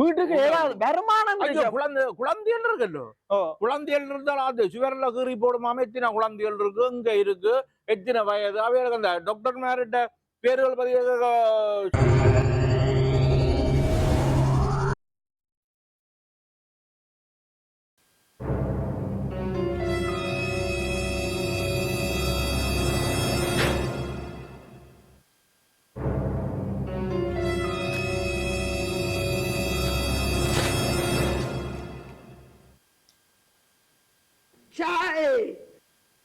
வீட்டுக்கு ஏதாவது வருமானம். குழந்தை குழந்தைகள் இருக்குல்லோ? குழந்தைகள் இருந்தால் அது சுவரில் கீறி போடுமாம. எத்தனை குழந்தைகள் இருக்கு? இங்க இருக்கு? எத்தனை வயது? அவைகளுக்கு அந்த டாக்டர் மேரிட்ட பேர்கள் பதிவு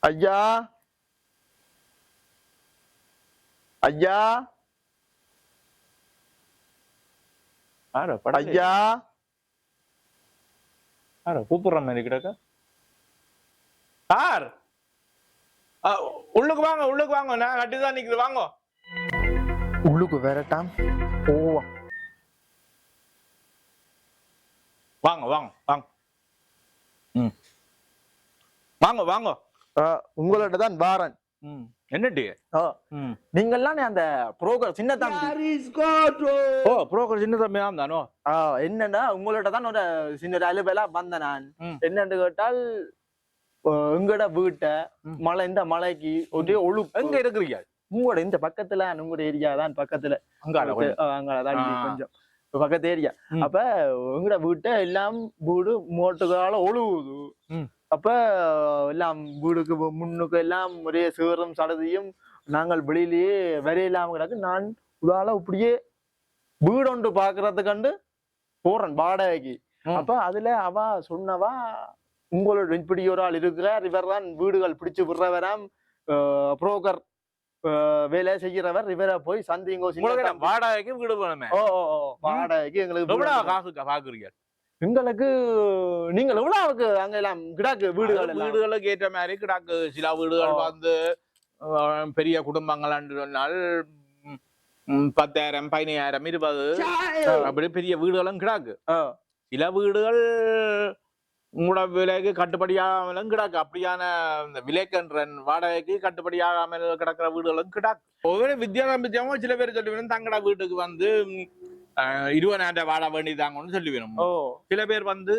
ஐயா ஐயா ஐயா கூப்பிடுற மாதிரி கிடக்க சார் உள்ளுக்கு வாங்க உள்ளுக்கு வாங்க. நான் கட்டிதான் நிக்குது. வாங்க. உள்ளுக்கு வரட்டாம் போவா. வாங்க வாங்க வாங்க. வாங்க வாங்க. உங்கள்ட்ட தான் வாரன். ம். என்னடி? நீங்கெல்லாம் அந்த புரோக்கர் சின்ன தம்பி ஓ புரோக்கர் சின்ன தம்பி தான்? தானோ ஆ, என்னன்னா உங்கள்ட்ட தான் ஒரு சின்ன அலுவலா வந்தேன் நான். என்னன்னு கேட்டால் எங்கட வீட்டை. மழை இந்த மலைக்கு ஒரே ஒழு எங்க இருக்கிறீங்க? உங்களோட இந்த பக்கத்துல உங்களோட ஏரியா தான் பக்கத்துல. அங்கால கொஞ்சம். பக்கத்து ஏரியா. அப்ப எங்கட வீட்டை எல்லாம் வீடு மோட்டுக்கால ஒழுகுது. அப்ப எல்லாம் வீடுக்கு முன்னுக்கு எல்லாம் ஒரே சேரும் சடதியும் நாங்கள் வெளியிலேயே வரையில்லாம கிடக்கு நான் உதால இப்படியே வீடு ஒன்று பாக்குறது கண்டு போறேன் வாடகைக்கு. அப்ப அதுல அவ சொன்னவா உங்களோட இப்படி ஒரு ஆள் இருக்கிறார் இவர் தான் வீடுகள் பிடிச்சு விடுறவராம் புரோக்கர் வேலை செய்கிறவர் இவரை போய் சந்திங்கோ. வாடகைக்கு வீடு வேணுமே ஓ வாடகைக்கு எங்களுக்கு. காசு பாக்குறீங்க எங்களுக்கு நீங்கள் எவ்வளவுக்கு அங்க எல்லாம் கிடாக்கு வீடுகள் வீடுகளுக்கு ஏற்ற மாதிரி கிடாக்கு சில வீடுகள். வந்து பெரிய குடும்பங்கள் சொன்னால் பத்தாயிரம் பதினாயிரம் இருபது அப்படி பெரிய வீடுகளும் கிடாக்கு. சில வீடுகள் உங்களோட விலைக்கு கட்டுப்படியாமலும் கிடாக்கு. அப்படியான இந்த விலைக்கன்ற வாடகைக்கு கட்டுப்படியாகாமல் கிடக்கிற வீடுகளும் கிடாக்கு. ஒவ்வொரு வித்தியாசம் வித்தியாசமும் சில பேர் சொல்லி தங்கட வீட்டுக்கு வந்து இருபதாயிரம் வாடகை வேண்டியதாங்கன்னு சொல்லி வேணும் சில பேர் வந்து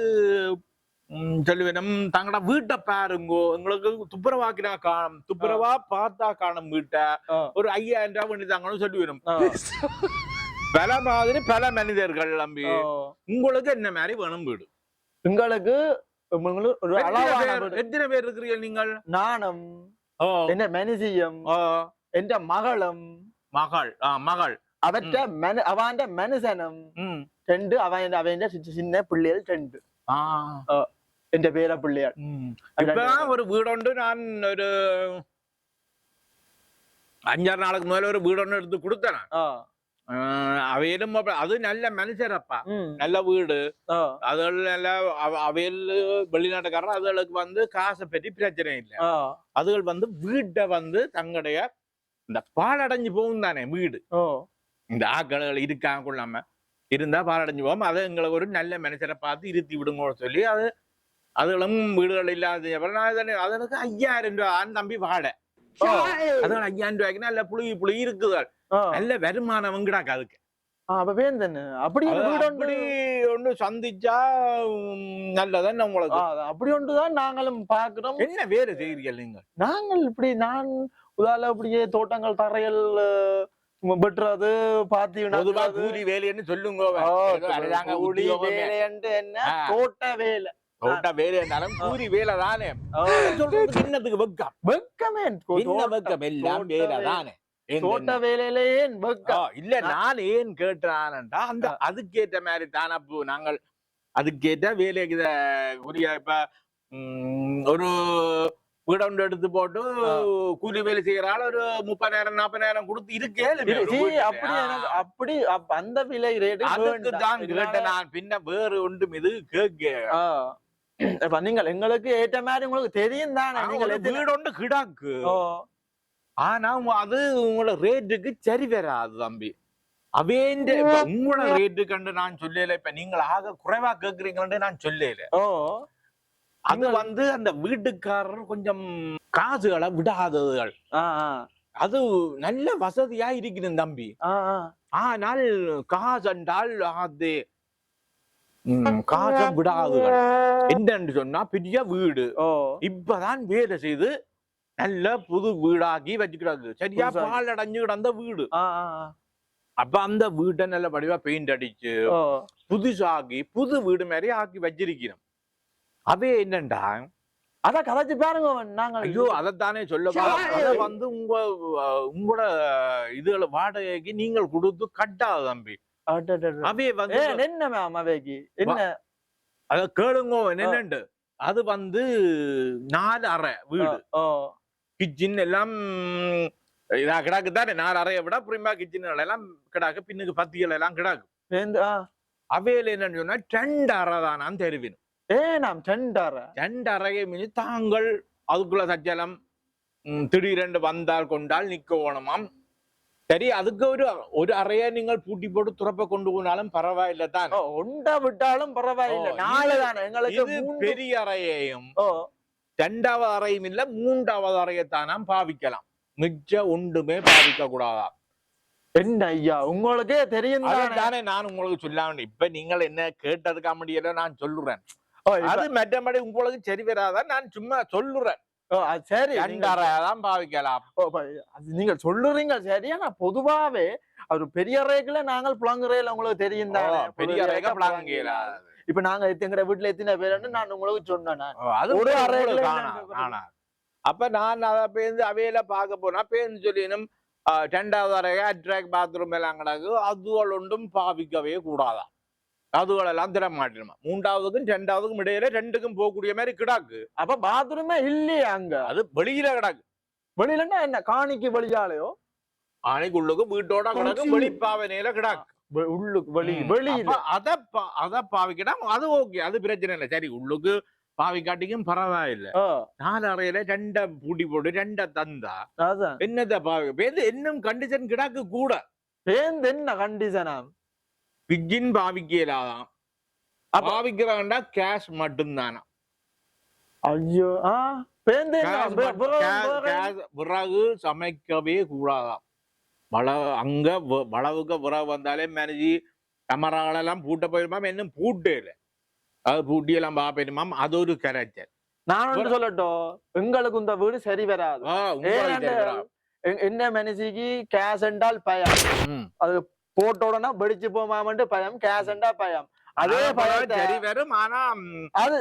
சொல்லி வேணும் தங்கட வீட்டை பாருங்கோ எங்களுக்கு துப்புரவாக்கினா காணும் துப்புரவா பார்த்தா காணும் வீட்டை. ஒரு ஐயாயிரம் ரூபாய் வேண்டியதாங்கன்னு சொல்லி வேணும். பல மாதிரி பல மனிதர்கள் நம்பி. உங்களுக்கு என்ன மாதிரி வேணும் வீடு? உங்களுக்கு எத்தனை பேர் இருக்கிறீர்கள் நீங்கள்? நாணம் என்ன மனுஷியம் என்ற மகளும். மகள் மகள். ம். ரெண்டு அவன் அவன் சின்ன பிள்ளைகள் ரெண்டு. ஆ. என்ற பேர பிள்ளைகள். ம். இப்பதான் ஒரு வீடொண்டு நான் ஒரு அஞ்சாறு நாளுக்கு முதல்ல ஒரு வீடொன்று எடுத்து கொடுத்தேன் அவையிலும் அது நல்ல மனுஷரப்பா. நல்ல வீடு. அதுகள் அவையில் வெளிநாட்டுக்காரன் அதுகளுக்கு வந்து காசை பற்றி பிரச்சனை இல்லை. அதுகள் வந்து வீட்டை வந்து தங்களுடைய இந்த பாலடைஞ்சு போகும் தானே வீடு இந்த ஆக்கள் இருக்காங்க கொள்ளாம இருந்தா பாலடைஞ்சு போகும் அதை எங்களை ஒரு நல்ல மனுஷரை பார்த்து இருத்தி விடுங்கன்னு சொல்லி அது அதுகளும் வீடுகள் இல்லாத அதனுக்கு ஐயாயிரம் ரூபாய் ஆண் தம்பி வாடை. அதுகள் ஐயாயிரம் ரூபாய்க்கு நல்ல புளி புளி இருக்குதால். நல்ல வருமானம் கிடாக்கு அதுக்கு? அப்படி ஒன்று ஒண்ணு. சந்திச்சா ஆ, உங்களுக்கு அப்படி ஒன்றுதான் நாங்களும் பார்க்கிறோம். என்ன வேறு செய்கிறீர்கள் நீங்க நாங்கள் இப்படி நான் உதால அப்படியே தோட்டங்கள் தரைகள் அஹ், வெட்டுறது பாத்தி பொதுவா நடுறது. கூலி வேலைன்னு சொல்லுங்க. கூலி. வேலைன்ட்டு என்ன. தோட்ட வேலை. தோட்ட வேலைன்னாலும் கூலி வேலை தானே. என்னத்துக்கு வெக்கம்? வெக்கமே என்ன தோட்ட- வெக்கம்? எல்லாம் தோட்ட வேலை வேலை. தானே. தோட்ட வேலையிலே ஏன் வெக்கம்? இல்ல நான் ஏன் கேட்டான்டா அந்த அதுக்கேற்ற மாதிரி தானே நாங்கள் அதுக்கேற்ற வேலைக்கு உரிய இப்ப ஒரு வீட ஒன்று எடுத்து போட்டு. கூலி வேலை செய்யறாள் ஒரு முப்பதாயிரம் நாற்பதாயிரம் கொடுத்து இருக்கே அப்படி அப்படி அப்ப அந்த விலை ரேட்டு அதுக்கு தான் கேட்டேன் நான் பின்ன வேறு ஒன்றும் இது கேட்க இப்ப நீங்கள் எங்களுக்கு ஏற்ற மாதிரி உங்களுக்கு தெரியும் தானே நீங்கள் வீடு ஒன்று கிடாக்கு ஆனா அது உங்களோட ரேட்டுக்கு சரி வராது தம்பி. அவேண்ட உங்களோட ரேட்டு கண்டு நான் சொல்லல இப்ப நீங்கள் ஆக குறைவா கேக்குறீங்கன்னு நான் சொல்லல. அது வந்து அந்த வீட்டுக்காரர் கொஞ்சம் காசுகளை விடாததுகள். அது நல்ல வசதியா இருக்கணும் தம்பி. ஆனால் காசு என்றால் அது காசை விடாதுகள் என்னன்னு சொன்னா பெரிய வீடு. இப்பதான் வேலை செய்து நல்ல புது வீடாக்கி வச்சுக்கிறாங்க சரியா பால் அடைஞ்சு கிடந்த வீடு. அப்ப அந்த வீட்டை நல்ல வடிவா பெயிண்ட் அடிச்சு ஓ. புதுசாக்கி புது வீடு மாதிரி ஆக்கி வச்சிருக்கிறோம் அவே என்னண்டா? அதான் கதைச்சு பாருங்க நாங்கள் ஐயோ அதைத்தானே சொல்ல. அத வந்து உங்க உங்களோட இதுல வாடகைக்கு நீங்கள் கொடுத்து கட்டாது தம்பி. அவே வந்து என்ன மேம் அவைக்கு என்ன? அத கேளுங்க என்னண்டு? அது வந்து நாலு அறை வீடு. கிச்சன் எல்லாம் இதா கிடாக்கு தானே நாலு அறையை விட புரியுமா கிச்சன் எல்லாம் கிடாக்கு பின்னுக்கு பத்திகள் எல்லாம் கிடாக்கு. அவையில என்னன்னு சொன்னா ரெண்டு அறை தான் நான் தெரிவின் ஏ நாம் சென்டார ரெண்டு அறையை மீறி தாங்கள் அதுக்குள்ள சச்சலம் திடீரென்று வந்தால் கொண்டால் நிக்க ஓணமாம். சரி அதுக்கு ஒரு ஒரு அறையை நீங்கள் பூட்டி போட்டு துறப்ப கொண்டு போனாலும் பரவாயில்ல தான்? ஓ உண்டா விட்டாலும் பரவாயில்லை. நாலு தானே? எங்களுக்கு பெரிய அறையையும் ஓ. ரெண்டாவது அறையும் இல்ல மூன்றாவது அறையைத்தான் பாவிக்கலாம். மிச்ச ஒன்றுமே பாவிக்க கூடாதா என்ன ஐயா உங்களுக்கே தெரியும் தானே? நான் உங்களுக்கு சொல்லாம இப்ப நீங்கள் என்ன கேட்டதுக்கா முடியல நான் சொல்லுறேன். அது மற்றபடி உங்களுக்கு சரி வராதான் நான் சும்மா சொல்லுறேன். சரி. ரெண்டு நீங்கள் அறையதான் பாவிக்கலாம். அது நீங்கள் சொல்லுறீங்க சரி. ஆனா பொதுவாவே ஒரு பெரிய ரேக்குல நாங்கள் புலங்குறையில உங்களுக்கு தெரியும் தானே. பெரிய அறைக்க பிளாங்கல இப்ப நாங்க எத்தனை வீட்டுல எத்தனை பேருன்னு நான் உங்களுக்கு சொன்னேன். அது ஒரு அறையில அப்ப நான் அதை பேருந்து அவையில பார்க்க போனா பேருந்து சொல்லினும் ரெண்டாவது அறைய அட்ராக் பாத்ரூம் எல்லாம் கிடக்கு. அதுகள் ஒன்றும் பாவிக்கவே கூடாதாம். அதுகள் எல்லாம் திற மாட்டணுமா மூன்றாவதுக்கும் ரெண்டாவதுக்கும் இடையில ரெண்டுக்கும் போகக்கூடிய மாதிரி கிடாக்கு. அப்ப பாத்ரூமே இல்லையே அங்க. அது வெளியில கிடக்கு. வெளியிலன்னா என்ன? காணிக்கு வெளியாலையோ? அணைக்குள்ளுக்கு வீட்டோட கிடக்கு. வெளிப்பாவனையில கிடக்கு உள்ளுக்கு வெளி. வெளியில. அத அத பாவிக்கிட்டா அது ஓகே அது பிரச்சனை இல்லை. சரி உள்ளுக்கு பாவிக்காட்டிக்கும் பரவாயில்ல. நாலு அறையில ரெண்ட பூட்டி போட்டு ரெண்ட தந்தா அதான். என்னத பாவி இன்னும் கண்டிஷன் கிடக்கு கூட. பேருந்து என்ன கண்டிஷனா பிஜின் பாவிக்கலாதான் அப்ப- பாவிக்கிறாண்டா கேஷ் மட்டும்தானா ஐயோ விறகு சமைக்கவே கூடாதாம் வள அங்க வளவுக்கு விறகு வந்தாலே மேனேஜி கமராகளெல்லாம் பூட்ட போயிருமாம் இன்னும் பூட்டே இல்லை அது பூட்டி எல்லாம் பாப்பிடுமாம் அது ஒரு கரைச்சல் நான் ஒன்று சொல்லட்டும் எங்களுக்கு இந்த வீடு சரி வராது என்ன மனுஷிக்கு கேஷ் என்றால் பயம் ம். போட்ட உடனே வெடிச்சு போமாமன்ட்டு பயம் என்றா பயம் அதே சரி வரும் ஆனா அது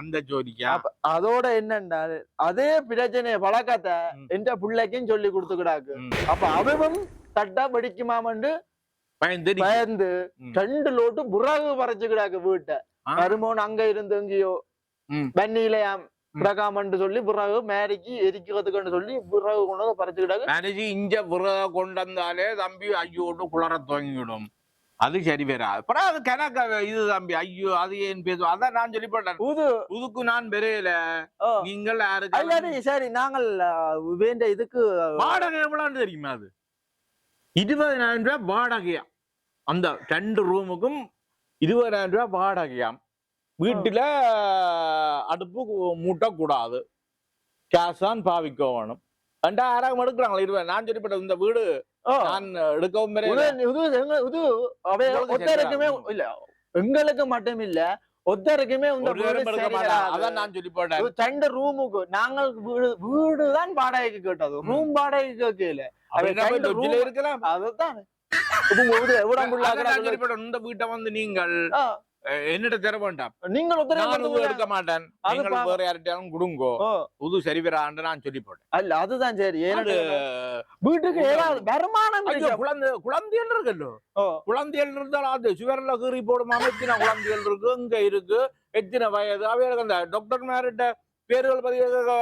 அந்த ஜோதிக்கா அப்ப அதோட என்னன்னா அதே பிரச்சனை பழக்கத்தை. எந்த பிள்ளைக்கும் சொல்லி கொடுத்துக்கிடாக்கு. அப்ப அவன் தட்டா வெடிக்குமாமன்ட்டு பயந்து. பயந்து. ரெண்டு லோட்டு புறகு பறைச்சுக்கிடாக்கு வீட்டை. மருமோன் அங்க இருந்து எங்கேயோ. வன்னியிலையாம் கிடக்காமன்னு சொல்லி பிறகு மேரிக்கு எரிக்கிறதுக்குன்னு சொல்லி பிறகு கொண்டு வந்து பறிச்சுக்கிட்டாங்க. மேனேஜி இஞ்ச விறக கொண்டு வந்தாலே தம்பி ஐயோட்டு குளர துவங்கிவிடும் அது சரி வராது அப்புறம் அது கணக்க இது தம்பி ஐயோ அது ஏன் பேசுவோம் அதான் நான் சொல்லி போட்டேன். புது. புதுக்கு நான் பெரியல. நீங்கள் யாருக்கு? சரி நாங்கள் வேண்ட இதுக்கு வாடகை எவ்வளவு தெரியுமா அது? இருபதாயிரம் ரூபாய் வாடகையா அந்த ரெண்டு ரூமுக்கும் இருபதாயிரம் ரூபாய் வாடகையாம். வீட்டுல அடுப்பு மூட்டக்கூடாது கேஷ் தான் பாவிக்க வேணும் ரெண்டாயிரம் எடுக்கிறாங்களா? இருபது நான் சொல்லிப்பட்ட இந்த வீடு நான் எடுக்கவும் ஒத்தருக்குமே. இல்ல எங்களுக்கு மட்டும் இல்ல ஒத்தருக்குமே. அதான் நான் சொல்லி போட்டேன் ரெண்டு ரூமுக்கு நாங்கள் வீடு வீடு தான் வாடகைக்கு கேட்டது. ரூம் வாடகைக்கு கேட்கல. ரெண்டு இருக்கலாம்? அதுதான். இந்த வீட்டை வந்து நீங்கள் என்னிட்ட தர வேண்டாம் நீங்கள் இது எடுக்க மாட்டேன் நீங்கள் வேற யார்கிட்டயாலும் கொடுங்கோ புது சரி வரான்னு நான் சொல்லி போட்டேன் அல்ல அதுதான் சரி ஏன்னா வீட்டுக்கு ஏதாவது வருமானம்? குழந்தை குழந்தைகள் இருக்குல்லோ குழந்தைகள் இருந்தால் அது சுவரில் கீறி போடுமாம எத்தனை குழந்தைகள் இருக்கு இங்க இருக்கு எத்தனை வயது அவைகளுக்கு அந்த டாக்டர் மேரிட்ட பேர்கள் பதிவு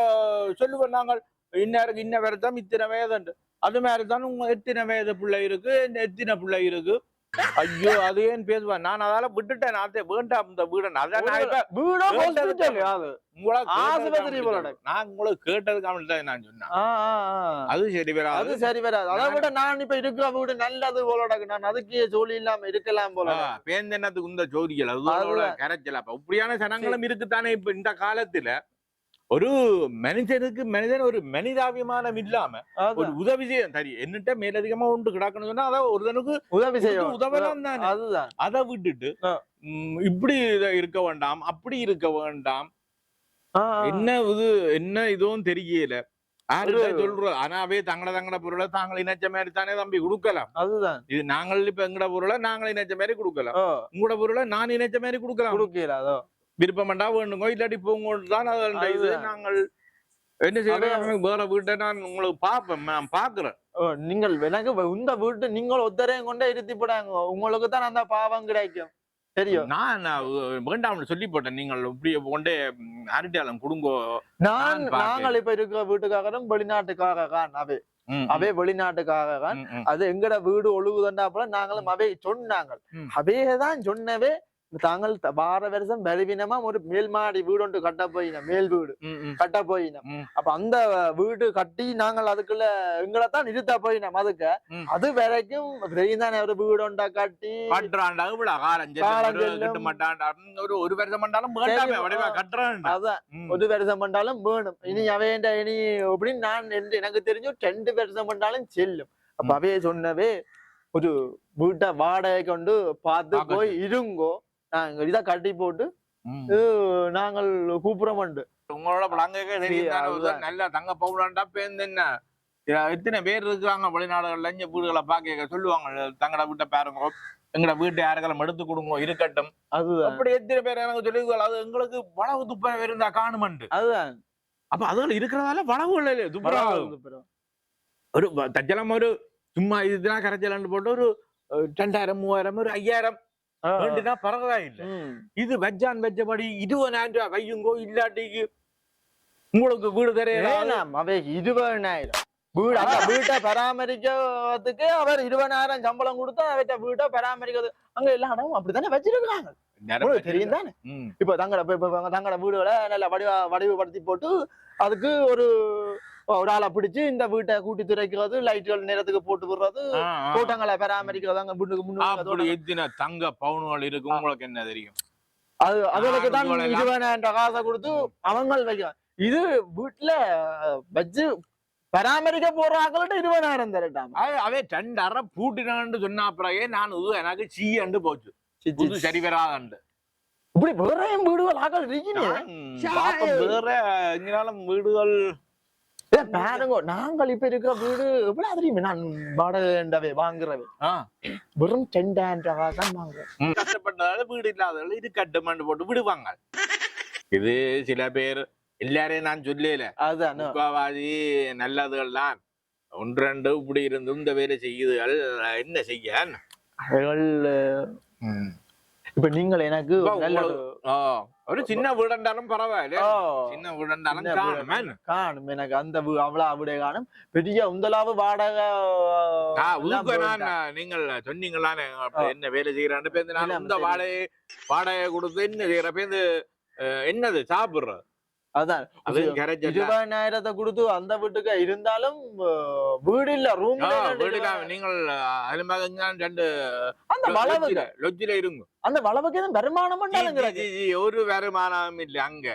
சொல்லுவோம் நாங்கள் இன்னாருக்கு இன்ன வருத்தம் இத்தனை வயது அது மாதிரி தான் உங்க எத்தனை வயது பிள்ளை இருக்கு எத்தனை பிள்ளை இருக்கு ஐயோ அது ஏன் பேசுவேன் நான் அதால விட்டுட்டேன் நான் வேண்டாம் இந்த வீடு. அதான் நான் இப்ப வீடோ hospital அது உங்களை ஆஸ்பத்திரி போல. நான் உங்களுக்கு கேட்டதுக்காக தான் நான் சொன்னேன். அது சரி அது வராது சரி வராது. அதை விட நான் இப்ப இருக்கிற வீடு நல்லது போல நான் அதுக்கே ஜோலி இல்லாம இருக்கலாம் போல பேந்தென்னத்துக்கு இந்த ஜோதிகள்? அது. கரைச்சல். அப்ப இப்படியான சனங்களும் இருக்குதானே இப்ப இந்த காலத்துல? ஒரு மனிதனுக்கு மனிதன் ஒரு மனிதாபிமானம் இல்லாம ஒரு. உதவி செய்ய சரி என்னட்ட மேலதிகமா ஒன்று கிடக்கணும் சொன்னா அதான் ஒருத்தனுக்கு உதவி செய்யும் உதவலாம் தானே. அதுதான். அதை விட்டுட்டு இப்படி இருக்க வேண்டாம் அப்படி இருக்க வேண்டாம். என்ன இது என்ன இதுவும் தெரியல. சொல்றோம் ஆனாவே தங்கட தங்கட பொருளை தாங்கள் இணைச்ச மாதிரி தானே தம்பி கொடுக்கலாம். அதுதான். இது நாங்கள் இப்ப எங்கட பொருளை நாங்கள் இணைச்ச மாதிரி கொடுக்கலாம். உங்களோட பொருளை நான் இணைச்ச மாதிரி கொடுக்கலாம். குடுக்கல அதோ விருப்பம்டா வேணுங்கோ இல்லாட்டி போங்க தான் அந்த இது. நாங்கள் என்ன செய்யறோம் வேற வீட்டை நான் உங்களுக்கு பாப்பேன் நான் பாக்குறேன் ஓ, நீங்கள் எனக்கு இந்த வீட்டு நீங்கள் ஒத்தரையும் கொண்டே இருத்தி போடாங்க. உங்களுக்கு தான் அந்த பாவம் கிடைக்கும். தெரியும். நான் வேண்டாம்னு சொல்லி போட்டேன் நீங்கள் இப்படி கொண்டே ம், அரட்டியாலம் கொடுங்கோ. நான். நாங்கள் இப்ப இருக்கிற வீட்டுக்காரரும் வெளிநாட்டுக்காக தான் அவை அவே வெளிநாட்டுக்காக தான். அது எங்கட வீடு ஒழுகுதண்டாப்புல நாங்களும் அவை சொன்னாங்க ம். அவையே தான் சொன்னவே. தாங்கள் வார வருஷம் பலவீனமா ஒரு மேல் மாடி வீடு ஒன்று கட்ட போயினோம் மேல் வீடு. கட்ட போயினோம். அப்ப அந்த வீடு கட்டி நாங்கள் அதுக்குள்ள எங்களை தான் நிறுத்த போயினோம் அதுக்கு. அது வரைக்கும் தானே ஒரு வீடு ஒன்றா கட்டி ஒரு ஒரு வருஷம் அதான். ஒரு வருஷம் பண்ணாலும் வேணும். இனி அவையண்ட இனி அப்படின்னு நான் எனக்கு தெரிஞ்சு ரெண்டு வருஷம் பண்ணாலும் செல்லும். அப்ப. அவைய சொன்னவே ஒரு வீட்டை வாடகை கொண்டு பார்த்து போய் இருங்கோ. நாங்க இதை கட்டி போட்டு நாங்கள் கூப்பிடுறோம் உங்களோட பழங்க. நல்ல தங்க பவுடாண்டா பேருந்து என்ன? இத எத்தனை பேர் இருக்காங்க வெளிநாடுகள்ல? இங்க வீடுகளை பாக்க சொல்லுவாங்க தங்கட வீட்டை பாருங்க எங்கட வீட்டை யாருக்கெல்லாம் எடுத்து கொடுங்க இருக்கட்டும். அதுதான். அப்படி எத்தனை பேர் எனக்கு சொல்லுவாங்க அது எங்களுக்கு வளவு துப்ப இருந்தா காணுமண்டு அதுதான். அப்ப அதுல இருக்கிறதால வளவுகள் இல்ல. ஒரு தச்சலம் ஒரு சும்மா இதுதான் கரைச்சலன்னு போட்டு ஒரு ரெண்டாயிரம் மூவாயிரம் ஒரு ஐயாயிரம். வேண்டுனா பரவாயில்லை ம். இது வெஜ்ஜான் வெஜ்ஜபடி இருபதாயிரம் ரூபாய் வையுங்கோ இல்லாட்டிக்கு உங்களுக்கு வீடு தெரியல வேணாம் அவை இருபதாயிரம் வீடு அந்த வீட்டை பராமரிக்கிறதுக்கு அவர் இருபதாயிரம் சம்பளம் கொடுத்தா அவர்கிட்ட வீட்டை பராமரிக்கிறது. அங்க எல்லா இடமும் அப்படித்தானே வச்சிருக்காங்க. தெரியும் தானே? இப்ப தங்கட தங்கட வீடுகளை நல்ல வடிவ வடிவப்படுத்தி போட்டு அதுக்கு ஒரு ஒரு ஆளை பிடிச்சு இந்த வீட்டை கூட்டி துரைக்கிறது லைட்டுகள் நேரத்துக்கு போட்டு விடுறது தோட்டங்களை பராமரிக்கிறது அங்க வீட்டுக்கு. எத்தனை தங்க பவுன்கள் இருக்கு உங்களுக்கு என்ன தெரியும்? அது அதுகளுக்கு தான் இருபதாயிரம் காசை கொடுத்து அவங்க வைக்க இது வீட்டுல வச்சு பராமரிக்க போற ஆக்கள்கிட்ட இருபதாயிரம் தரட்டாம? அவன் ரெண்டு அரை பூட்டினான்னு சொன்ன அப்புறமே நான் இது எனக்கு சீயண்டு போச்சு. புது சரி வராதண்டு இப்படி வேறையும் வீடுகள் ஆக்கள் இருக்கீங்க. வேற எங்கனாலும் வீடுகள் பாருங்க நாங்கள் இப்ப இருக்கிற வீடு எவ்வளவு தெரியுமே நான் வாடகை வாங்குறவை. வெறும் ரெண்டாயிரம் ரூபாய் தான் வாங்குறேன். கஷ்டப்பட்டதால வீடு இல்லாதவர்கள் இது கட்டுமண்டு போட்டு விடுவாங்க. இது சில பேர் எல்லாரையும் நான் சொல்லல அதுதான் முக்காவாதி நல்லதுகள் தான் ஒன்று ரெண்டு இப்படி இருந்து இந்த வேலை செய்யுதுகள் என்ன செய்ய? அவைகள் இப்ப நீங்கள் எனக்கு ஒரு சின்ன வீடண்டாலும் பரவாயில்ல. சின்ன வீடண்டாலும். காணுமே. எனக்கு அந்த அவ்வளவு வீடே காணும். பெரிய உந்தலாவு வாடகை. நீங்கள் சொன்னீங்களானே அப்ப என்ன வேலை செய்யறான்னு பேருந்து இந்த. வாடகை வாடகை கொடுத்து என்ன செய்யற பேருந்து என்னது சாப்பிடுற அதான். இருபதாயிரத்தை கொடுத்து அந்த வீட்டுக்கு இருந்தாலும் வீடு இல்ல ரூம் நீங்கள் ரெண்டு அந்த வளவுக்கு. லொஜ்ஜில இருங்க. அந்த வளவுக்கு எதுவும் வருமானம் ஒரு வருமானம் இல்ல அங்க.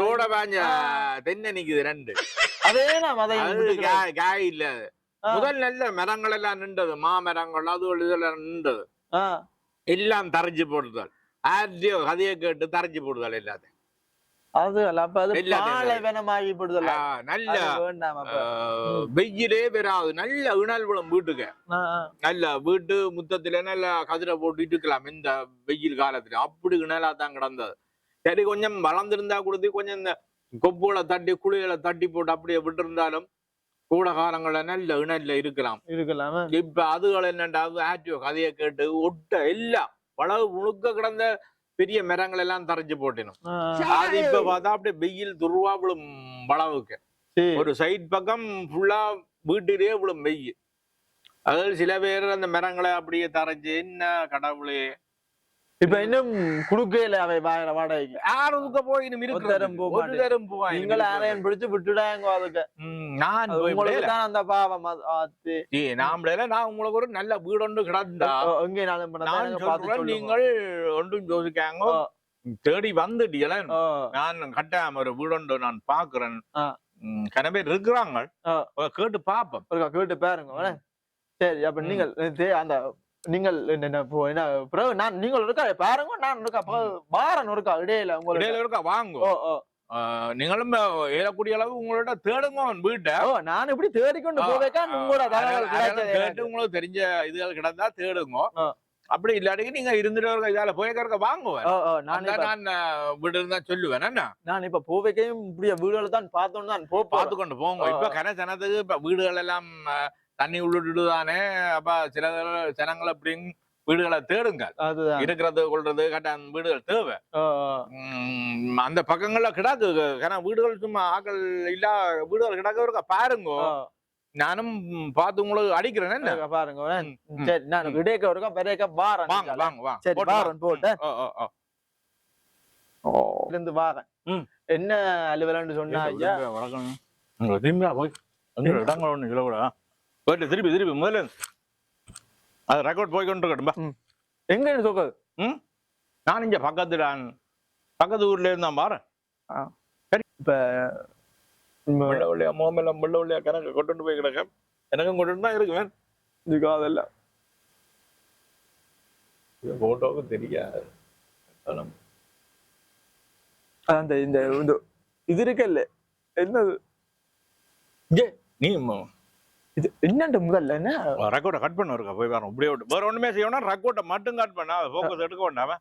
சோட பாஞ்ச. தென்னை நிக்குது ரெண்டு. அதே விட்டுக்கிறோம். காய் இல்ல. முதல் நல்ல மரங்கள் எல்லாம் நின்றது மாமரங்கள் அது இதெல்லாம் நின்றது. எல்லாம் தரைஞ்சு போடுதல். ஆர்டியோ கதையை கேட்டு தரைஞ்சு போடுதல் எல்லாத்தையும். அது அப்ப அது. பாலைவனமாகி போடுதல்ல ஆ, நல்ல வெயிலே வராது நல்ல இணல் விழும் வீட்டுக்கு. நல்ல வீட்டு முத்தத்துல நல்ல கதிரை போட்டு இருக்கலாம் இந்த வெயில் காலத்துல அப்படி இணலா தான் கிடந்தது சரி கொஞ்சம் வளர்ந்திருந்தா கொடுத்து கொஞ்சம் இந்த கொப்புகளை தட்டி குழிகளை தட்டி போட்டு அப்படியே விட்டிருந்தாலும் கூட காலங்கள்ல நல்ல இணல்ல இருக்கலாம் இருக்கலாமா இப்ப அதுகள் என்னண்டா ஆட்டியோ கதையை கேட்டு ஒட்ட எல்லாம் வளவு முழுக்க கிடந்த பெரிய மரங்கள் எல்லாம் தரைஞ்சு போட்டினும். அது இப்ப பார்த்தா அப்படியே வெயில் துருவா விழும் வளவுக்கு. ஒரு சைட் பக்கம் ஃபுல்லா வீட்டிலேயே விழும் வெயில். அதாவது சில பேர் அந்த மரங்களை அப்படியே தரைஞ்சு என்ன கடவுளே இப்ப இன்னும் குடுக்கையில அவை வாங்குற வாடகைக்கு யாருக்கு போய் இன்னும் ஒரு தரம் ஒரு தரம் போவா நீங்கள் யாரையும் பிடிச்சு விட்டுடாங்க அதுக்கு நான் உங்களுக்கு. தான் அந்த பாவம் அது- அது. ஏய், நான். நான் உங்களுக்கு ஒரு நல்ல வீடு ஒன்று கிடந்தா எங்கே நான் சொல்லுங்க. நீங்கள் ஒன்றும் யோசிக்காங்க. தேடி வந்துட்டியல ஓ நான் கட்டாம ஒரு வீடுண்டு நான் பாக்குறேன் கன பேர் இருக்கிறாங்க கேட்டு ஒருக்கா கேட்டு பாருங்க. சரி அப்ப. நீங்கள் அந்த நீங்கள் என்ன- பிறகு நான் நீங்கள் இருக்கா பாருங்க நான் இருக்கா பாரன் இருக்கா இடையில உங்களுக்கு இடையில இருக்கா வாங்க ஓ ஓ. நீங்களும் ஏறக்கூடிய அளவு உங்களோட தேடுங்க வீட்டை. நான் இப்படி தேடிக்கொண்டு ஆ, போவேக்கா ஆ, உங்களோட தகவல். உங்களுக்கு தெரிஞ்ச இதுகள் கிடந்தா தேடுங்க. அப்படி இல்லாட்டி நீங்க இருந்துட்டு இதால போய் கறக்க வாங்குவேன் நான் நான் வீடு இருந்தா சொல்லுவேன் என்ன? நான் இப்ப போவேக்கையும் இப்படிய வீடுகளை தான் பார்த்தோன்னு தான் போ பார்த்து கொண்டு போங்க. இப்ப. கன ஜனத்துக்கு இப்ப வீடுகள் எல்லாம் தண்ணி உள்ளிட்டுதானே அப்ப சில ஜனங்கள் அப்படி வீடுகளை தேடுங்க இருக்கிறது கொள்றது கட்ட வீடுகள் தேவை. அந்த பக்கங்கள்ல கிடாக்கு ஏன்னா வீடுகள் சும்மா ஆக்கள் இல்லா வீடுகள் கிடக்க இருக்கா பாருங்க நானும் பார்த்து உங்களுக்கு அடிக்கிறேன் என்ன? பாருங்க சரி நான் ம். இடையக்க இருக்கா பெரியக்கா பாரன் வாங்க. வாங்க வாங்க. சரி பாரன் போட்டேன். இருந்து வாரேன். ம். என்ன அலுவலன்னு சொன்னா ஐயா? வணக்கம். அங்க இடங்கள் ஒண்ணு இல்லை கூட. போயிட்டு திருப்பி திருப்பி முதல்ல இருந்து. அது ரெக்கார்ட் போய் கொண்டு இருக்கட்டும் எங்க சொல்றது ம்? நான் இங்க பக்கத்துல பக்கத்து ஊர்ல இருந்தா பாரு இப்ப ம், வெள்ள வெள்ளையா மோமெல்லாம் வெள்ள வெள்ளையா கணக்கு கொண்டு போய் கிடக்க எனக்கும் கொண்டு தான் இருக்குவேன் இதுக்கு அதெல்லாம் போட்டோவுக்கு தெரியாது. அந்த இந்த இந்த இது இருக்குல்ல. என்னது? நீ இது என்னண்டு முதல்ல என்ன? ரெக்கார்டை கட் பண்ண இருக்கா? போய் வரோம் இப்படியே விட்டு வேற ஒண்ணுமே செய்யணும் ரெக்கார்டை மட்டும் கட் பண்ண ஃபோக்கஸ் எடுக்க வேண்டாம.